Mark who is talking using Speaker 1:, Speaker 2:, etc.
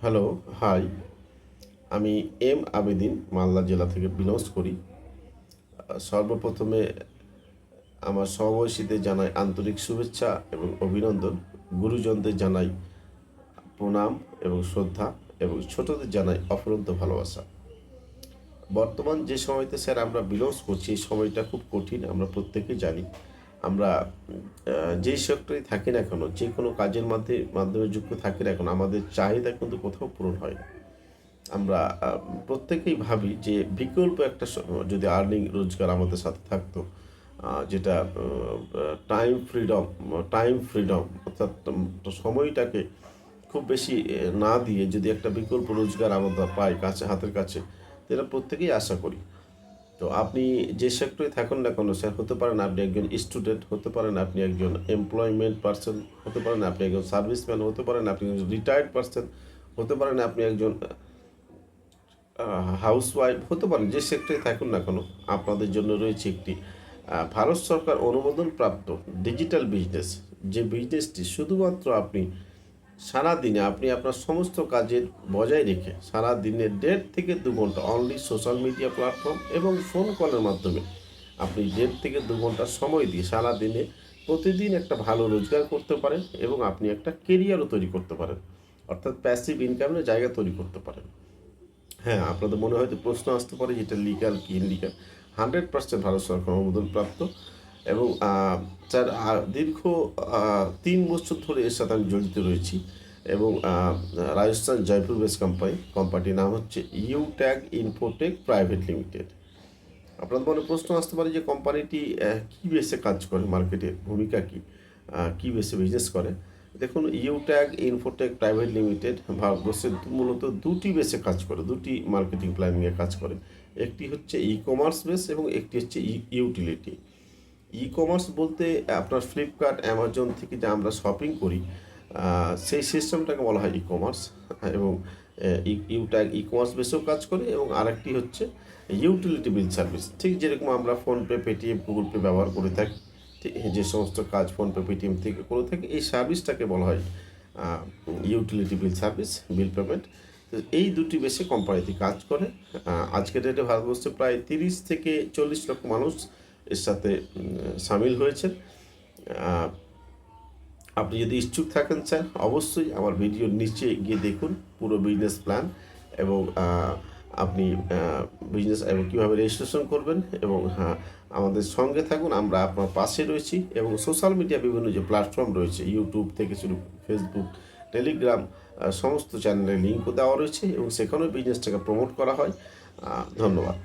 Speaker 1: Hello, hi. আমি M Abedin, Malda জেলা থেকে বিলংস করি। সর্বপ্রথমে আমার সমবয়সীদের জানাই আন্তরিক শুভেচ্ছা এবং অভিনন্দন। গুরুজনদের জানাই প্রণাম এবং শ্রদ্ধা এবং ছোটদের জানাই অফুরন্ত ভালোবাসা। বর্তমান যে সময়তে স্যার আমরা বিলংস করছি, এই সময়টা খুব কঠিন, আমরা প্রত্যেকেই জানি। আমরা যেই সেক্টরে থাকি না কেন, যে কোনো কাজের মাধ্যমে মাধ্যমে যুক্ত থাকি না কেন, আমাদের চাহিদা কিন্তু কোথাও পূরণ হয় না। আমরা প্রত্যেকেই ভাবি যে বিকল্প একটা যদি আর্নিং রোজগার আমাদের সাথে থাকতো যেটা টাইম ফ্রিডম টাইম ফ্রিডম অর্থাৎ সময়টাকে খুব বেশি না দিয়ে যদি একটা বিকল্প রোজগার আমরা পাই কাছে, হাতের কাছে যেটা প্রত্যেকেই আশা করি। তো আপনি যে সেক্টরে থাকুন না কোনো স্যার হতে পারেন আপনি একজন স্টুডেন্ট হতে পারেন আপনি একজন এমপ্লয়মেন্ট পার্সন হতে পারেন আপনি একজন সার্ভিসম্যান হতে পারেন আপনি একজন রিটায়ার্ড পার্সন হতে পারেন আপনি একজন হাউস ওয়াইফ হতে পারেন যে সেক্টরে থাকুন না কেন, আপনাদের জন্য রয়েছে একটি ভারত সরকার অনুমোদন প্রাপ্ত ডিজিটাল বিজনেস যে বিজনেসটি শুধুমাত্র আপনি সারা দিনে আপনি আপনার সমস্ত কাজের বজায় রেখে সারা দিনে দেড় থেকে দু ঘণ্টা অনলি সোশ্যাল মিডিয়া প্ল্যাটফর্ম এবং ফোন কলের মাধ্যমে আপনি দেড় থেকে দু ঘণ্টা সময় দিয়ে সারা দিনে প্রতিদিন একটা ভালো রোজগার করতে পারেন এবং আপনি একটা কেরিয়ারও তৈরি করতে পারেন। অর্থাৎ প্যাসিভ ইনকামের জায়গা তৈরি করতে পারেন। হ্যাঁ আপনাদের মনে হয়তো প্রশ্ন আসতে পারে, যেটা লিগাল কি ইনলিগাল হান্ড্রেড পার্সেন্ট ভারত সরকার অনুমোদন প্রাপ্ত এবং তার দীর্ঘ তিন বছর ধরে এর সাথে আমি জড়িত রয়েছি এবং রাজস্থান জয়পুর বেস কোম্পানি, কোম্পানির নাম হচ্ছে U tag infotech private limited আপনাদের মনে প্রশ্ন আসতে পারে যে কোম্পানিটি কি বেসে কাজ করে মার্কেটের ভূমিকা কি কি বেসে বিজনেস করে? দেখুন ইউট্যাগ ইনফোটেক প্রাইভেট লিমিটেড ভারতবর্ষের মূলত দুটি বেসে কাজ করে, দুটি মার্কেটিং প্ল্যানিংয়ে কাজ করে। একটি হচ্ছে ই কমার্স বেস এবং একটি হচ্ছে ইউটিলিটি ই কমার্স বলতে আপনার ফ্লিপকার্ট অ্যামাজন থেকে যে আমরা শপিং করি সেই সিস্টেমটাকে বলা হয় ই কমার্স এবং ইউট্যাগ ই কমার্স বেসেও কাজ করে, এবং আরেকটি হচ্ছে ইউটিলিটি বিল সার্ভিস ঠিক যেরকম আমরা ফোনপে পেটিএম গুগল পে ব্যবহার করে থাকি যে সমস্ত কাজ ফোনপে পেটিএম থেকে করে থাকি, এই সার্ভিসটাকে বলা হয় utility bill service bill payment তো এই দুটি বেশি কোম্পানিতে কাজ করে। আজকের ডেটে ভারতবর্ষে প্রায় তিরিশ থেকে চল্লিশ লক্ষ মানুষ এর সাথে সামিল হয়েছেন। আপনি যদি ইচ্ছুক থাকেন স্যার, অবশ্যই আমার ভিডিওর নিচে গিয়ে দেখুন পুরো বিজনেস প্ল্যান এবং আপনি বিজনেস এবং কীভাবে রেজিস্ট্রেশন করবেন এবং হ্যাঁ আমাদের সঙ্গে থাকুন। আমরা আপনার পাশে রয়েছি এবং সোশ্যাল মিডিয়া বিভিন্ন যে প্ল্যাটফর্ম রয়েছে ইউটিউব থেকে শুরু ফেসবুক টেলিগ্রাম সমস্ত চ্যানেলে লিঙ্কও দেওয়া রয়েছে এবং সেখানেও বিজনেসটাকে প্রমোট করা হয়। ধন্যবাদ।